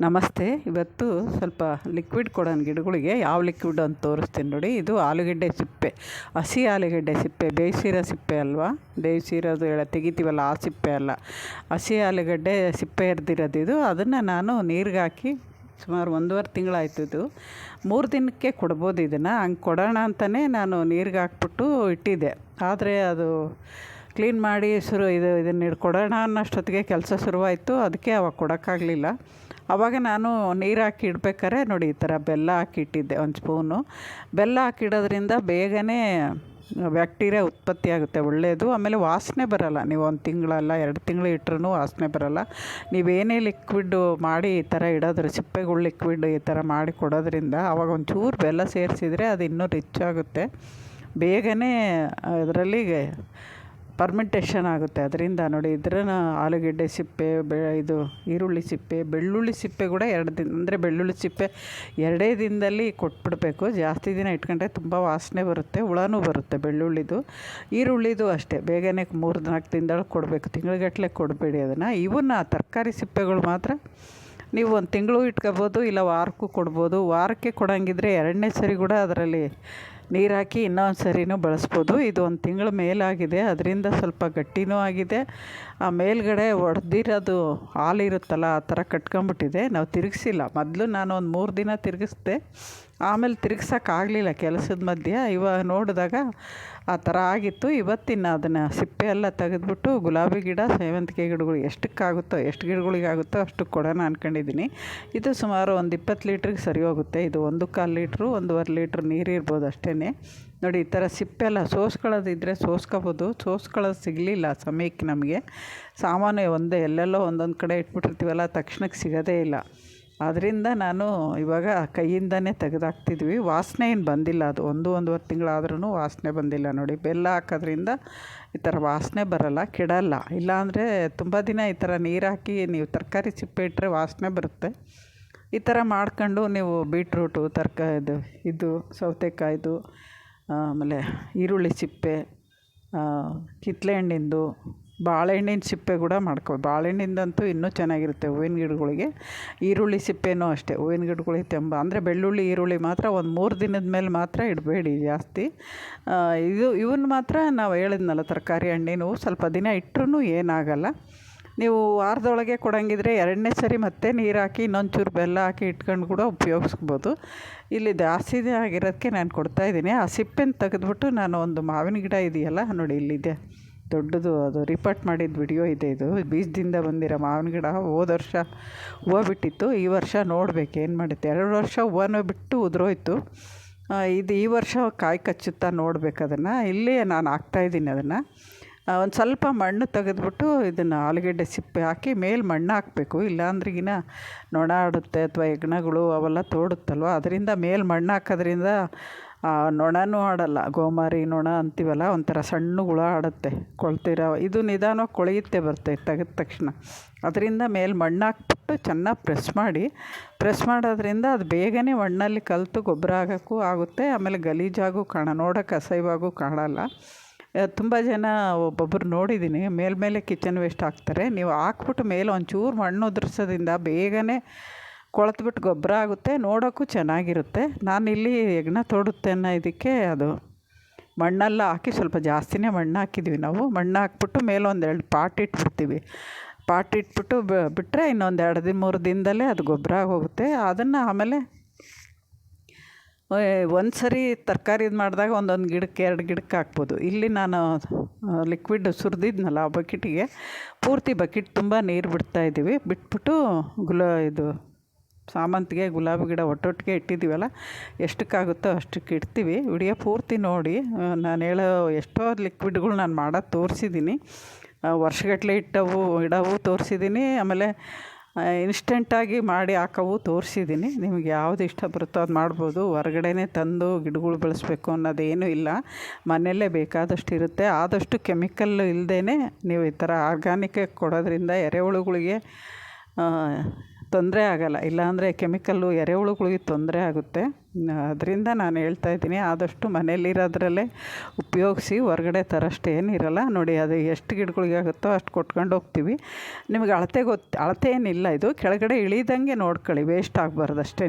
ನಮಸ್ತೆ. ಇವತ್ತು ಸ್ವಲ್ಪ ಲಿಕ್ವಿಡ್ ಕೊಡೋಣ ಗಿಡಗಳಿಗೆ ಯಾವ ಲಿಕ್ವಿಡ್ ಅಂತ ತೋರಿಸ್ತೀನಿ ನೋಡಿ. ಇದು ಆಲೂಗಡ್ಡೆ ಸಿಪ್ಪೆ. ಹಸಿ ಆಲೂಗಡ್ಡೆ ಸಿಪ್ಪೆ. ಬೇಯಿಸಿರೋ ಸಿಪ್ಪೆ ಅಲ್ವಾ? ಬೇಯಿಸಿರೋದು ಹೇಳ, ತೆಗಿತೀವಲ್ಲ, ಆ ಸಿಪ್ಪೆ ಅಲ್ಲ. ಹಸಿ ಆಲೂಗಡ್ಡೆ ಸಿಪ್ಪೆ ಇರ್ದಿರೋದು ಇದು. ಅದನ್ನು ನಾನು ನೀರಿಗೆ ಹಾಕಿ ಸುಮಾರು ಒಂದೂವರೆ ತಿಂಗಳಾಯ್ತು ಇದು. ಮೂರು ದಿನಕ್ಕೆ ಕೊಡ್ಬೋದು ಇದನ್ನು. ಹಂಗೆ ಕೊಡೋಣ ಅಂತಲೇ ನಾನು ನೀರಿಗೆ ಹಾಕ್ಬಿಟ್ಟು ಇಟ್ಟಿದ್ದೆ. ಆದರೆ ಅದು ಕ್ಲೀನ್ ಮಾಡಿ ಶುರು, ಇದು, ಇದನ್ನು ಕೊಡೋಣ ಅನ್ನೋಷ್ಟೊತ್ತಿಗೆ ಕೆಲಸ ಶುರುವಾಯಿತು. ಅದಕ್ಕೆ ಅವಾಗ ಕೊಡೋಕ್ಕಾಗಲಿಲ್ಲ. ಆವಾಗ ನಾನು ನೀರು ಹಾಕಿ ಇಡ್ಬೇಕಾರೆ ನೋಡಿ ಈ ಥರ ಬೆಲ್ಲ ಹಾಕಿ ಇಟ್ಟಿದ್ದೆ, ಒಂದು ಸ್ಪೂನು. ಬೆಲ್ಲ ಹಾಕಿಡೋದ್ರಿಂದ ಬೇಗನೆ ಬ್ಯಾಕ್ಟೀರಿಯಾ ಉತ್ಪತ್ತಿ ಆಗುತ್ತೆ ಒಳ್ಳೆಯದು ಆಮೇಲೆ ವಾಸನೆ ಬರಲ್ಲ, ನೀವು ಒಂದು ತಿಂಗಳಲ್ಲ, ಎರಡು ತಿಂಗಳು ಇಟ್ರೂ ವಾಸನೆ ಬರಲ್ಲ. ನೀವೇನೇ ಲಿಕ್ವಿಡ್ಡು ಮಾಡಿ ಈ ಥರ ಇಡೋದ್ರ, ಸಿಪ್ಪೆಗಳು ಲಿಕ್ವಿಡ್ ಈ ಥರ ಮಾಡಿ ಕೊಡೋದ್ರಿಂದ ಆವಾಗ ಒಂಚೂರು ಬೆಲ್ಲ ಸೇರಿಸಿದ್ರೆ ಅದು ಇನ್ನೂ ರಿಚ್ ಆಗುತ್ತೆ. ಬೇಗನೆ ಅದರಲ್ಲಿ ಪರ್ಮೆಂಟೇಷನ್ ಆಗುತ್ತೆ. ಅದರಿಂದ ನೋಡಿ ಇದ್ರನ್ನ ಆಲೂಗೆಡ್ಡೆ ಸಿಪ್ಪೆ, ಬೆ, ಇದು ಈರುಳ್ಳಿ ಸಿಪ್ಪೆ, ಬೆಳ್ಳುಳ್ಳಿ ಸಿಪ್ಪೆ ಕೂಡ ಎರಡು ದಿನ, ಅಂದರೆ ಬೆಳ್ಳುಳ್ಳಿ ಸಿಪ್ಪೆ ಎರಡೇ ದಿನದಲ್ಲಿ ಕೊಟ್ಬಿಡಬೇಕು. ಜಾಸ್ತಿ ದಿನ ಇಟ್ಕೊಂಡ್ರೆ ತುಂಬ ವಾಸನೆ ಬರುತ್ತೆ, ಹುಳನೂ ಬರುತ್ತೆ ಬೆಳ್ಳುಳ್ಳಿದು. ಈರುಳ್ಳಿದು ಅಷ್ಟೇ, ಬೇಗನೆ ಮೂರು ನಾಲ್ಕು ದಿನದಲ್ಲಿ ಕೊಡಬೇಕು ತಿಂಗಳಿಗಟ್ಟಲೆ ಕೊಡಬೇಡಿ ಅದನ್ನು. ಇವನ್ನ ತರಕಾರಿ ಸಿಪ್ಪೆಗಳು ಮಾತ್ರ ನೀವು ಒಂದು ತಿಂಗಳು ಇಟ್ಕೋಬೋದು, ಇಲ್ಲ ವಾರಕ್ಕೂ ಕೊಡ್ಬೋದು. ವಾರಕ್ಕೆ ಕೊಡೋಂಗಿದ್ರೆ ಎರಡನೇ ಸರಿ ಕೂಡ ಅದರಲ್ಲಿ ನೀರು ಹಾಕಿ ಇನ್ನೊಂದು ಸರಿನೂ ಬಳಸ್ಬೋದು. ಇದು ಒಂದು ತಿಂಗಳ ಮೇಲಾಗಿದೆ. ಅದರಿಂದ ಸ್ವಲ್ಪ ಗಟ್ಟಿನೂ ಆಗಿದೆ. ಆ ಮೇಲ್ಗಡೆ ಒಡೆದಿರೋದು ಹಾಲಿರುತ್ತಲ್ಲ, ಆ ಥರ ಕಟ್ಕೊಂಬಿಟ್ಟಿದೆ ನಾವು ತಿರುಗಿಸಿಲ್ಲ. ಮೊದಲು ನಾನು ಒಂದು ಮೂರು ದಿನ ತಿರುಗಿಸ್ದೆ. ಆಮೇಲೆ ತಿರುಗ್ಸೋಕ್ಕಾಗಲಿಲ್ಲ ಕೆಲಸದ ಮಧ್ಯೆ. ಇವಾಗ ನೋಡಿದಾಗ ಆ ಥರ ಆಗಿತ್ತು. ಇವತ್ತಿನ ಅದನ್ನು ಸಿಪ್ಪೆ ಎಲ್ಲ ತೆಗೆದ್ಬಿಟ್ಟು ಗುಲಾಬಿ ಗಿಡ, ಸೇವಂತಿಗೆ ಗಿಡಗಳು ಎಷ್ಟಕ್ಕಾಗುತ್ತೋ, ಎಷ್ಟು ಗಿಡಗಳಿಗಾಗುತ್ತೋ ಅಷ್ಟು ಕೊಡೋಣ ಅಂದ್ಕೊಂಡಿದ್ದೀನಿ ಇದು ಸುಮಾರು ಒಂದು ಇಪ್ಪತ್ತು ಲೀಟ್ರಿಗೆ ಸರಿ ಹೋಗುತ್ತೆ. ಇದು ಒಂದು ಕಾಲು ಲೀಟ್ರು, ಒಂದೂವರೆ ಲೀಟ್ರ್ ನೀರು ಇರ್ಬೋದು ಅಷ್ಟೇ ನೋಡಿ, ಈ ಥರ ಸಿಪ್ಪೆ ಎಲ್ಲ ಸೋಸ್ಕೊಳ್ಳೋದಿದ್ದರೆ ಸೋಸ್ಕೋಬೋದು. ಸೋಸ್ಕೊಳ್ಳೋದು ಸಿಗಲಿಲ್ಲ ಸಮಯಕ್ಕೆ ನಮಗೆ. ಸಾಮಾನು ಒಂದೇ, ಎಲ್ಲೆಲ್ಲೋ ಒಂದೊಂದು ಕಡೆ ಇಟ್ಬಿಟ್ಟಿರ್ತೀವಲ್ಲ, ತಕ್ಷಣಕ್ಕೆ ಸಿಗೋದೇ ಇಲ್ಲ. ಅದರಿಂದ ನಾನು ಇವಾಗ ಕೈಯಿಂದನೇ ತೆಗೆದಾಕ್ತಿದ್ವಿ. ವಾಸನೆ ಏನು ಬಂದಿಲ್ಲ ಅದು. ಒಂದು, ಒಂದೂವರೆ ತಿಂಗಳಾದ್ರೂ ವಾಸನೆ ಬಂದಿಲ್ಲ ನೋಡಿ. ಬೆಲ್ಲ ಹಾಕೋದ್ರಿಂದ ಈ ಥರ ವಾಸನೆ ಬರೋಲ್ಲ, ಕೆಡಲ್ಲ. ಇಲ್ಲಾಂದರೆ ತುಂಬ ದಿನ ಈ ಥರ ನೀರು ಹಾಕಿ ನೀವು ತರಕಾರಿ ಸಿಪ್ಪೆ ಇಟ್ಟರೆ ವಾಸನೆ ಬರುತ್ತೆ. ಈ ಥರ ಮಾಡ್ಕೊಂಡು ನೀವು ಬೀಟ್ರೂಟು, ತರ್ಕ, ಇದು ಇದು, ಸೌತೆಕಾಯ್ದು, ಆಮೇಲೆ ಈರುಳ್ಳಿ ಸಿಪ್ಪೆ ಕಿತ್ತಲೆ ಹಣ್ಣಿಂದು ಬಾಳೆಹಣ್ಣಿನ ಸಿಪ್ಪೆ ಕೂಡ ಮಾಡ್ಕೊ, ಬಾಳೆಹಣ್ಣಿಂದಂತೂ ಇನ್ನೂ ಚೆನ್ನಾಗಿರುತ್ತೆ ಹೂವಿನ ಗಿಡಗಳಿಗೆ. ಈರುಳ್ಳಿ ಸಿಪ್ಪೆನೂ ಅಷ್ಟೇ, ಹೂವಿನ ಗಿಡಗಳಿಗೆ ತೆಂಬ, ಅಂದರೆ ಬೆಳ್ಳುಳ್ಳಿ, ಈರುಳ್ಳಿ ಮಾತ್ರ ಒಂದು ಮೂರು ದಿನದ ಮೇಲೆ ಮಾತ್ರ ಇಡಬೇಡಿ ಜಾಸ್ತಿ. ಇದು ಇವನ್ನ ಮಾತ್ರ ನಾವು ಹೇಳಿದ್ನಲ್ಲ ತರಕಾರಿ ಹಣ್ಣಿನ ಸ್ವಲ್ಪ ದಿನ ಇಟ್ಟರೂ ಏನಾಗಲ್ಲ. ನೀವು ವಾರದೊಳಗೆ ಕೊಡಂಗಿದ್ರೆ ಎರಡನೇ ಸರಿ ಮತ್ತೆ ನೀರು ಹಾಕಿ ಇನ್ನೊಂದು ಚೂರು ಬೆಲ್ಲ ಹಾಕಿ ಇಟ್ಕೊಂಡು ಕೂಡ ಉಪಯೋಗಿಸ್ಬೋದು. ಇಲ್ಲಿ ಜಾಸ್ತಿ ಆಗಿರೋದಕ್ಕೆ ನಾನು ಕೊಡ್ತಾಯಿದ್ದೀನಿ ಆ ಸಿಪ್ಪೆನ ತೆಗೆದ್ಬಿಟ್ಟು ನಾನು ಒಂದು ಮಾವಿನ ಗಿಡ ಇದೆಯಲ್ಲ, ನೋಡಿ ಇಲ್ಲಿದೆ. ದೊಡ್ಡದು ಅದು ರಿಪೋರ್ಟ್ ಮಾಡಿದ ವಿಡಿಯೋ ಇದೆ ಇದು. ಬೀಜದಿಂದ ಬಂದಿರೋ ಮಾವಿನ ಗಿಡ ಹೋದ ವರ್ಷ ಹೂವು ಬಿಟ್ಟಿತ್ತು ಈ ವರ್ಷ ನೋಡಬೇಕು ಏನು ಮಾಡುತ್ತೆ. ಎರಡು ವರ್ಷ ಹೂವನೂ ಬಿಟ್ಟು ಉದುರೋಯ್ತು. ಇದು ಈ ವರ್ಷ ಕಾಯಿ ಕಚ್ಚುತ್ತಾ ನೋಡ್ಬೇಕು ಅದನ್ನು. ಇಲ್ಲಿ ನಾನು ಹಾಕ್ತಾಯಿದ್ದೀನಿ ಅದನ್ನು. ಒಂದು ಸ್ವಲ್ಪ ಮಣ್ಣು ತೆಗೆದುಬಿಟ್ಟು ಇದನ್ನು ಆಲೂಗಡ್ಡೆ ಸಿಪ್ಪೆ ಹಾಕಿ ಮೇಲೆ ಮಣ್ಣು ಹಾಕಬೇಕು. ಇಲ್ಲಾಂದ್ರಿಗಿನ ನೊಣ ಆಡುತ್ತೆ ಅಥವಾ ಹೆಗ್ಣಗಳು ಅವೆಲ್ಲ ತೋಡುತ್ತಲ್ವ? ಅದರಿಂದ ಮೇಲೆ ಮಣ್ಣು ಹಾಕೋದ್ರಿಂದ ನೊಣನೂ ಆಡಲ್ಲ ಗೋಮಾರಿ ನೊಣ ಅಂತೀವಲ್ಲ, ಒಂಥರ ಸಣ್ಣ ಹುಳ ಆಡುತ್ತೆ ಕೊಳ್ತಿರೋ, ಇದು ನಿಧಾನವಾಗಿ ಕೊಳೆಯುತ್ತೆ ಬರುತ್ತೆ, ತೆಗೆದ ತಕ್ಷಣ. ಅದರಿಂದ ಮೇಲೆ ಮಣ್ಣು ಹಾಕ್ಬಿಟ್ಟು ಚೆನ್ನಾಗಿ ಪ್ರೆಸ್ ಮಾಡಿ, ಪ್ರೆಸ್ ಮಾಡೋದ್ರಿಂದ ಅದು ಬೇಗನೆ ಮಣ್ಣಲ್ಲಿ ಕಲಿತು ಗೊಬ್ಬರ ಆಗೋಕ್ಕೂ ಆಗುತ್ತೆ, ಆಮೇಲೆ ಗಲೀಜಾಗೂ ಕಾಣ, ನೋಡೋಕೆ ಅಸಹ್ಯವಾಗೂ ಕಾಣಲ್ಲ. ತುಂಬ ಜನ ಒಬ್ಬೊಬ್ಬರು ನೋಡಿದ್ದೀನಿ ಮೇಲ್ಮೇಲೆ ಕಿಚನ್ ವೇಸ್ಟ್ ಹಾಕ್ತಾರೆ, ನೀವು ಹಾಕ್ಬಿಟ್ಟು ಮೇಲೆ ಒಂಚೂರು ಮಣ್ಣು ಉದುರ್ಸೋದ್ರಿಂದ ಬೇಗನೆ ಕೊಳೆತ್ಬಿಟ್ಟು ಗೊಬ್ಬರ ಆಗುತ್ತೆ, ನೋಡೋಕ್ಕೂ ಚೆನ್ನಾಗಿರುತ್ತೆ. ನಾನಿಲ್ಲಿ ಹೆಗ್ಣ ತೋಡುತ್ತೆ ಅನ್ನೋ ಇದಕ್ಕೆ, ಅದು ಮಣ್ಣೆಲ್ಲ ಹಾಕಿ ಸ್ವಲ್ಪ ಜಾಸ್ತಿನೇ ಮಣ್ಣು ಹಾಕಿದ್ವಿ ನಾವು. ಮಣ್ಣು ಹಾಕ್ಬಿಟ್ಟು ಮೇಲೆ ಒಂದೆರಡು ಪಾಟ್ ಇಟ್ಬಿಡ್ತೀವಿ. ಪಾಟ್ ಇಟ್ಬಿಟ್ಟು ಬಿಟ್ಟರೆ ಇನ್ನೊಂದು ಎರಡು ದಿನ ಮೂರು ದಿನದಲ್ಲೇ ಅದು ಗೊಬ್ಬರ ಆಗೋಗುತ್ತೆ. ಅದನ್ನು ಆಮೇಲೆ ಒಂದು ಸರಿ ತರಕಾರಿ ಇದು ಮಾಡಿದಾಗ ಒಂದೊಂದು ಗಿಡಕ್ಕೆ ಎರಡು ಗಿಡಕ್ಕೆ ಹಾಕ್ಬೋದು. ಇಲ್ಲಿ ನಾನು ಲಿಕ್ವಿಡ್ ಸುರಿದಿದ್ನಲ್ಲ ಆ ಬಕೆಟಿಗೆ ಪೂರ್ತಿ ಬಕೆಟ್ ತುಂಬ ನೀರು ಬಿಡ್ತಾಯಿದ್ದೀವಿ ಬಿಟ್ಬಿಟ್ಟು ಗುಲಾ, ಇದು ಸಾಮಂತಿಗೆ ಗುಲಾಬಿ ಗಿಡ ಒಟ್ಟೊಟ್ಟಿಗೆ ಇಟ್ಟಿದ್ದೀವಲ್ಲ, ಎಷ್ಟಕ್ಕಾಗುತ್ತೋ ಅಷ್ಟಕ್ಕೆ ಇಡ್ತೀವಿ. ವಿಡಿಯೋ ಪೂರ್ತಿ ನೋಡಿ. ನಾನು ಹೇಳೋ ಎಷ್ಟೋ ಲಿಕ್ವಿಡ್ಗಳು ನಾನು ಮಾಡೋದು ತೋರಿಸಿದ್ದೀನಿ. ವರ್ಷಗಟ್ಟಲೆ ಇಟ್ಟವು, ಇಡವು ತೋರಿಸಿದ್ದೀನಿ. ಆಮೇಲೆ ಇನ್ಸ್ಟೆಂಟಾಗಿ ಮಾಡಿ ಹಾಕೋವು ತೋರಿಸಿದ್ದೀನಿ. ನಿಮಗೆ ಯಾವುದು ಇಷ್ಟ ಬರುತ್ತೋ ಅದು ಮಾಡ್ಬೋದು. ಹೊರ್ಗಡೆನೇ ತಂದು ಗಿಡಗಳು ಬೆಳೆಸ್ಬೇಕು ಅನ್ನೋದೇನೂ ಇಲ್ಲ. ಮನೆಯಲ್ಲೇ ಬೇಕಾದಷ್ಟು ಇರುತ್ತೆ. ಆದಷ್ಟು ಕೆಮಿಕಲ್ ಇಲ್ಲದೇ ನೀವು ಈ ಥರ ಆರ್ಗ್ಯಾನಿಕ್ ಕೊಡೋದ್ರಿಂದ ಎರೆಹುಳುಗಳಿಗೆ ತೊಂದರೆ ಆಗೋಲ್ಲ ಇಲ್ಲಾಂದರೆ ಕೆಮಿಕಲ್ಲು ಎರೆಹುಳುಗಳಿಗೆ ತೊಂದರೆ ಆಗುತ್ತೆ. ಅದರಿಂದ ನಾನು ಹೇಳ್ತಾ ಇದ್ದೀನಿ, ಆದಷ್ಟು ಮನೇಲಿರೋದ್ರಲ್ಲೇ ಉಪಯೋಗಿಸಿ ಹೊರ್ಗಡೆ ತರೋಷ್ಟು ಏನಿರಲ್ಲ, ನೋಡಿ ಅದು ಎಷ್ಟು ಗಿಡಗಳಿಗೆ ಆಗುತ್ತೋ ಅಷ್ಟು ಕೊಟ್ಕೊಂಡು ಹೋಗ್ತೀವಿ. ನಿಮಗೆ ಅಳತೆ ಗೊತ್ತು, ಅಳತೆ ಏನಿಲ್ಲ ಇದು, ಕೆಳಗಡೆ ಇಳಿದಂಗೆ ನೋಡ್ಕೊಳ್ಳಿ ವೇಸ್ಟ್ ಆಗಬಾರ್ದು ಅಷ್ಟೇ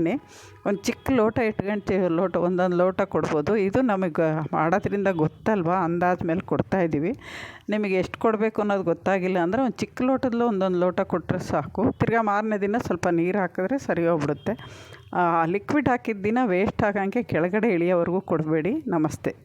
ಒಂದು ಚಿಕ್ಕ ಲೋಟ ಇಟ್ಕೊಂತೀವಿ ಲೋಟ, ಒಂದೊಂದು ಲೋಟ ಕೊಡ್ಬೋದು. ಇದು ನಮಗೆ ಮಾಡೋದ್ರಿಂದ ಗೊತ್ತಲ್ವ? ಅಂದಾದ್ಮೇಲೆ ಮೇಲೆ ಕೊಡ್ತಾಯಿದ್ದೀವಿ ನಿಮಗೆ ಎಷ್ಟು ಕೊಡಬೇಕು ಅನ್ನೋದು ಗೊತ್ತಾಗಿಲ್ಲ ಅಂದರೆ ಒಂದು ಚಿಕ್ಕ ಲೋಟದಲ್ಲೂ ಒಂದೊಂದು ಲೋಟ ಕೊಟ್ಟರೆ ಸಾಕು. ತಿರ್ಗಾ ಮಾರನೇ ದಿನ ಸ್ವಲ್ಪ ನೀರು ಹಾಕಿದ್ರೆ ಸರಿ ಹೋಗ್ಬಿಡುತ್ತೆ. ಲಿಕ್ವಿಡ್ ಹಾಕಿದ ದಿನ ವೇಸ್ಟ್ ಆಗಂಗೆ ಕೆಳಗಡೆ ಇಳಿಯೋವರೆಗೂ ಕೊಡಬೇಡಿ. ನಮಸ್ತೆ.